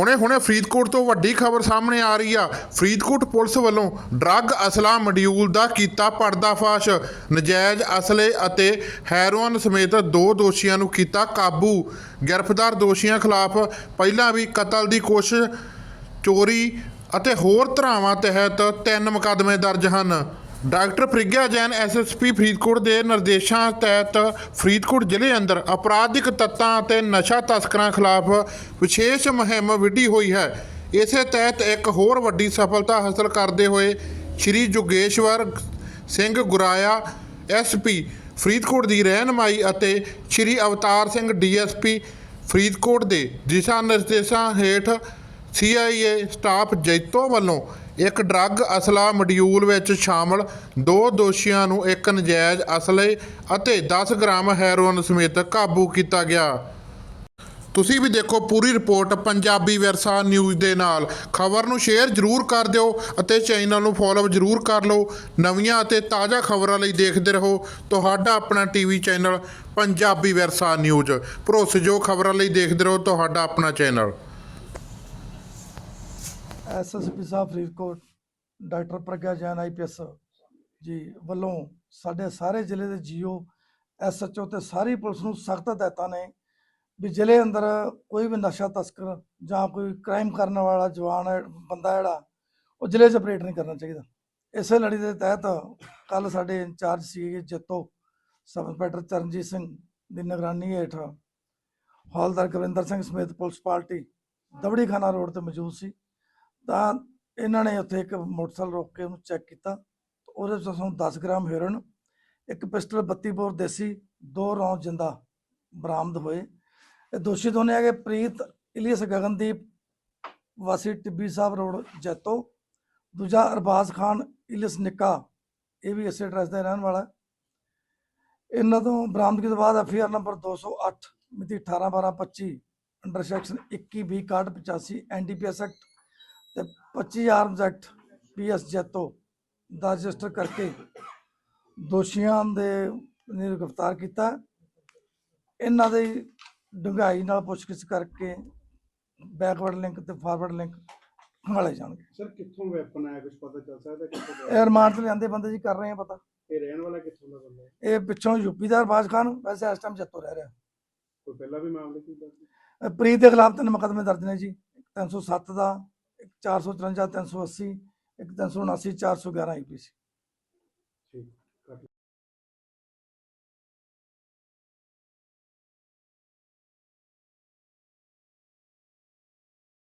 ਹੁਣੇ-ਹੁਣੇ ਫਰੀਦਕੋਟ ਤੋਂ ਵੱਡੀ ਖਬਰ ਸਾਹਮਣੇ ਆ ਰਹੀ ਆ। ਫਰੀਦਕੋਟ ਪੁਲਿਸ ਵੱਲੋਂ ਡਰੱਗ ਅਸਲਾ ਮੋਡਿਊਲ ਦਾ ਕੀਤਾ ਪਰਦਾਫਾਸ਼। ਨਜਾਇਜ਼ ਅਸਲੇ ਅਤੇ ਹੈਰੋਇਨ ਸਮੇਤ ਦੋ ਦੋਸ਼ੀਆਂ ਨੂੰ ਕੀਤਾ ਕਾਬੂ। ਗ੍ਰਿਫਤਾਰ ਦੋਸ਼ੀਆਂ ਖਿਲਾਫ ਪਹਿਲਾਂ ਵੀ ਕਤਲ ਦੀ ਕੋਸ਼ਿਸ਼ ਚੋਰੀ ਅਤੇ ਹੋਰ ਧਰਾਵਾਂ ਤਹਿਤ ਤਿੰਨ ਮੁਕੱਦਮੇ ਦਰਜ ਹਨ। ਡਾਕਟਰ ਪ੍ਰਿਗਿਆ ਜੈਨ ਐਸਐਸਪੀ ਫਰੀਦਕੋਟ ਦੇ ਨਿਰਦੇਸ਼ਾਂ ਤਹਿਤ ਫਰੀਦਕੋਟ ਜ਼ਿਲ੍ਹੇ ਅੰਦਰ ਅਪਰਾਧਿਕ ਤੱਤਾਂ ਅਤੇ ਨਸ਼ਾ ਤਸਕਰਾਂ ਖਿਲਾਫ ਵਿਸ਼ੇਸ਼ ਮੁਹਿੰਮ ਵਿੱਢੀ ਹੋਈ ਹੈ। ਇਸੇ ਤਹਿਤ ਇੱਕ ਹੋਰ ਵੱਡੀ ਸਫਲਤਾ ਹਾਸਲ ਕਰਦੇ ਹੋਏ ਸ਼੍ਰੀ ਜੋਗੇਸ਼ਵਰ ਸਿੰਘ ਗੁਰਾਇਆ ਐਸਪੀ ਫਰੀਦਕੋਟ ਦੀ ਰਹਿਨਮਾਈ ਅਤੇ ਸ਼੍ਰੀ ਅਵਤਾਰ ਸਿੰਘ ਡੀਐਸਪੀ ਫਰੀਦਕੋਟ ਦੇ ਦਿਸ਼ਾ ਨਿਰਦੇਸ਼ਾਂ ਹੇਠ ਸੀਆਈਏ ਸਟਾਫ ਜੈਤੋ ਵੱਲੋਂ ਇੱਕ ਡਰੱਗ ਅਸਲਾ ਮੋਡਿਊਲ ਵਿੱਚ ਸ਼ਾਮਲ ਦੋ ਦੋਸ਼ੀਆਂ ਨੂੰ ਇੱਕ ਨਜਾਇਜ਼ ਅਸਲੇ ਅਤੇ 10 ਗ੍ਰਾਮ ਹੈਰੋਇਨ ਸਮੇਤ ਕਾਬੂ ਕੀਤਾ ਗਿਆ। ਤੁਸੀਂ ਵੀ ਦੇਖੋ ਪੂਰੀ ਰਿਪੋਰਟ ਪੰਜਾਬੀ ਵਿਰਸਾ ਨਿਊਜ਼ ਦੇ ਨਾਲ। ਖਬਰ ਨੂੰ ਸ਼ੇਅਰ ਜ਼ਰੂਰ ਕਰ ਦਿਓ ਅਤੇ ਚੈਨਲ ਨੂੰ ਫੋਲੋ ਜ਼ਰੂਰ ਕਰ ਲਓ। ਨਵੀਆਂ ਅਤੇ ਤਾਜ਼ਾ ਖਬਰਾਂ ਲਈ ਦੇਖਦੇ ਰਹੋ। ਤੁਹਾਡਾ ਆਪਣਾ ਟੀਵੀ ਚੈਨਲ ਪੰਜਾਬੀ ਵਿਰਸਾ ਨਿਊਜ਼। ਭਰੋਸੇਯੋਗ ਖਬਰਾਂ ਲਈ ਦੇਖਦੇ ਰਹੋ। ਤੁਹਾਡਾ ਆਪਣਾ ਚੈਨਲ। ਐਸਐਸਪੀ ਸਾਹਿਬ ਫਰੀਦਕੋਟ, ਡਾਕਟਰ ਪ੍ਰਗਿਆ ਜੈਨ ਆਈਪੀਐਸ ਜੀ ਵੱਲੋਂ ਸਾਡੇ ਸਾਰੇ ਜ਼ਿਲ੍ਹੇ ਦੇ ਜੀਓ ਐਸਐਚਓ ਤੇ ਸਾਰੀ ਪੁਲਿਸ ਨੂੰ ਸਖਤ ਹਦਾਇਤਾਂ ਨੇ ਵੀ ਜ਼ਿਲ੍ਹੇ ਅੰਦਰ ਕੋਈ ਵੀ ਨਸ਼ਾ ਤਸਕਰ ਜਾਂ ਕੋਈ ਕ੍ਰਾਈਮ ਕਰਨ ਵਾਲਾ ਜਵਾਨ ਬੰਦਾ ਜਿਹੜਾ, ਉਹ ਜ਼ਿਲ੍ਹੇ 'ਚ ਆਪਰੇਟ ਨਹੀਂ ਕਰਨਾ ਚਾਹੀਦਾ। ਇਸੇ ਲੜੀ ਦੇ ਤਹਿਤ ਕੱਲ ਸਾਡੇ ਇੰਚਾਰਜ ਸੀਗੇ ਜੱਤੋ, ਸਬ ਇੰਸਪੈਕਟਰ ਚਰਨਜੀਤ ਸਿੰਘ ਦੀ ਨਿਗਰਾਨੀ ਹੇਠ ਹੌਲਦਾਰ ਗਵਿੰਦਰ ਸਿੰਘ ਸਮੇਤ ਪੁਲਿਸ ਪਾਰਟੀ ਦਬੜੀਖਾਨਾ ਰੋਡ ਤੇ ਮੌਜੂਦ ਸੀ। ਤਾਂ ਇਹਨਾਂ ਨੇ ਉੱਥੇ ਇੱਕ ਮੋਟਰਸਾਈਕਲ ਰੋਕ ਕੇ ਉਹਨੂੰ ਚੈੱਕ ਕੀਤਾ। ਤੇ ਉਹਦੇ ਵਿੱਚੋਂ ਸਾਨੂੰ 10 ਗ੍ਰਾਮ ਹੈਰੋਇਨ ਇੱਕ ਪਿਸਟਲ 32 ਬੋਰ ਦੇਸੀ, ਦੋ ਰੌਂਦ ਜਿੰਦਾ ਬਰਾਮਦ ਹੋਏ। ਇਹ ਦੋਸ਼ੀ ਦੋਨੇ ਹੈਗੇ ਪ੍ਰੀਤ, ਇਲੀਅਸ ਗਗਨਦੀਪ, ਵਾਸੀ ਟਿੱਬੀ ਸਾਹਿਬ ਰੋਡ, ਜੈਤੋ। ਦੂਜਾ ਅਰਬਾਜ਼ ਖਾਨ, ਇਲੀਅਸ ਨਿੱਕਾ, ਇਹ ਵੀ ਇਸੇ ਐਡਰੈਸ ਦਾ ਰਹਿਣ ਵਾਲਾ। ਇਹਨਾਂ ਤੋਂ ਬਰਾਮਦਗੀ ਤੋਂ ਬਾਅਦ ਐਫਆਰ ਨੰਬਰ 208 ਮਿਤੀ 18 12 25 under section 21 B 85 NDPS act ਤੇ 25 ਆਰਮਸ ਐਕਟ ਪੀਐਸ ਜੈਤੋ ਦਾ ਰਜਿਸਟਰ ਕਰਕੇ ਦੋਸ਼ੀਆਂ ਦੇ ਨੂੰ ਗ੍ਰਿਫਤਾਰ ਕੀਤਾ। ਇਹਨਾਂ ਦੇ ਡੂੰਘਾਈ ਨਾਲ ਪੁੱਛਗਿੱਛ ਕਰਕੇ ਬੈਕਵਰਡ ਲਿੰਕ ਤੇ ਫਾਰਵਰਡ ਲਿੰਕ ਖੰਗਾਲੇ ਜਾਣਗੇ। ਸਰ ਕਿੱਥੋਂ ਵੈਪਨ ਆਇਆ? ਕੁਝ ਪਤਾ ਚੱਲ ਸਕਦਾ ਕਿੱਥੋਂ ਦਾ ਇਹ ਰਿਮਾਂਡ ਤੇ ਲਿਆਂਦੇ ਬੰਦੇ ਜੀ ਕਰ ਰਹੇ ਆ ਪਤਾ। ਇਹ ਰਹਿਣ ਵਾਲਾ ਕਿੱਥੋਂ ਦਾ ਬੰਦਾ ਹੈ? ਇਹ ਪਿੱਛੋਂ ਯੂਪੀ ਦਾ ਅਰਬਾਜ਼ ਖਾਨ ਵੈਸੇ ਇਸ ਟਾਈਮ ਜੱਤੋ ਰਹਿ ਰਿਹਾ। ਕੋਈ ਪਹਿਲਾਂ ਵੀ ਮਾਮਲੇ ਕੀ ਦੱਸ ਇਹ ਪ੍ਰੀਤ ਦੇ ਖਿਲਾਫ ਤਿੰਨ ਮੁਕੱਦਮੇ ਦਰਜ ਨੇ ਜੀ 307 ਦਾ 454 380 ਇੱਕ 379 411 ਆਈਪੀਸੀ